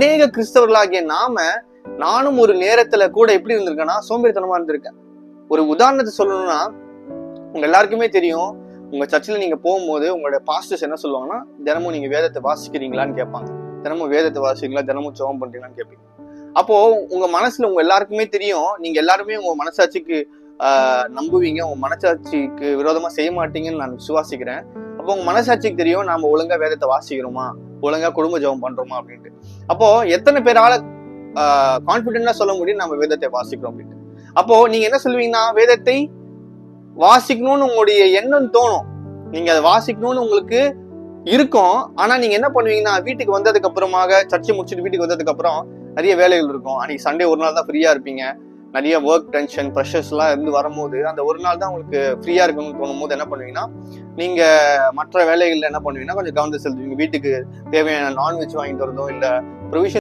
அநேக கிறிஸ்தவர்களாகிய நாம நானும் ஒரு நேரத்துல கூட எப்படி இருந்திருக்கேன்னா சோம்பேறித்தனமா இருந்திருக்கேன். ஒரு உதாரணத்தை சொல்லணும்னா உங்க எல்லாருக்குமே தெரியும் உங்க சர்ச்சில் நீங்க போகும்போது உங்களோட பாஸ்டர்ஸ் என்ன சொல்லுவாங்கன்னா தினமும் நீங்க வேதத்தை வாசிக்கிறீங்களான்னு கேட்பாங்க. தினமும் வேதத்தை வாசிக்கிறீங்களா? தினமும் ஜெபம் பண்றீங்களான்னு கேட்பீங்க. அப்போ உங்க மனசுல உங்க எல்லாருக்குமே தெரியும் நீங்க எல்லாருமே உங்க மனசாட்சிக்கு நம்புவீங்க. உங்க மனசாட்சிக்கு விரோதமா செய்ய மாட்டீங்கன்னு நான் விசுவாசிக்கிறேன். அப்போ உங்க மனசாட்சிக்கு தெரியும் நாம ஒழுங்கா வேதத்தை வாசிக்கிறோமா? ஒழுங்கா குடும்ப ஜெபம் பண்றோமா அப்படின்ட்டு. அப்போ எத்தனை பேரால கான்பிடென்டா சொல்ல முடியும் நம்ம வேதத்தை வாசிக்கிறோம் அப்படின்ட்டு. அப்போ நீங்க என்ன சொல்லுவீங்கன்னா வேதத்தை வாசிக்கணும்னு உங்களுடைய எண்ணம் தோணும். நீங்க அதை வாசிக்கணும்னு உங்களுக்கு இருக்கும். ஆனா நீங்க என்ன பண்ணுவீங்கன்னா வீட்டுக்கு வந்ததுக்கு அப்புறமாக சர்ச்சை முடிச்சுட்டு வீட்டுக்கு வந்ததுக்கு அப்புறம் நிறைய வேலைகள் இருக்கும். அன்னைக்கு சண்டே ஒரு நாள் தான் ஃப்ரீயா இருப்பீங்க. நிறைய ஒர்க் டென்ஷன் ப்ரெஷர்ஸ்லாம் இருந்து வரும்போது அந்த ஒரு நாள் தான் உங்களுக்கு ஃப்ரீயாக இருக்கணும்னு தோணும் போது என்ன பண்ணுவீங்கன்னா நீங்க மற்ற வேலைகள்ல என்ன பண்ணுவீங்கன்னா கொஞ்சம் கவனத்தை செலுத்துவீங்க வீட்டுக்கு தேவையான நான்வெஜ் வாங்கிட்டு வரதோ இல்ல ப்ரொவிஷன்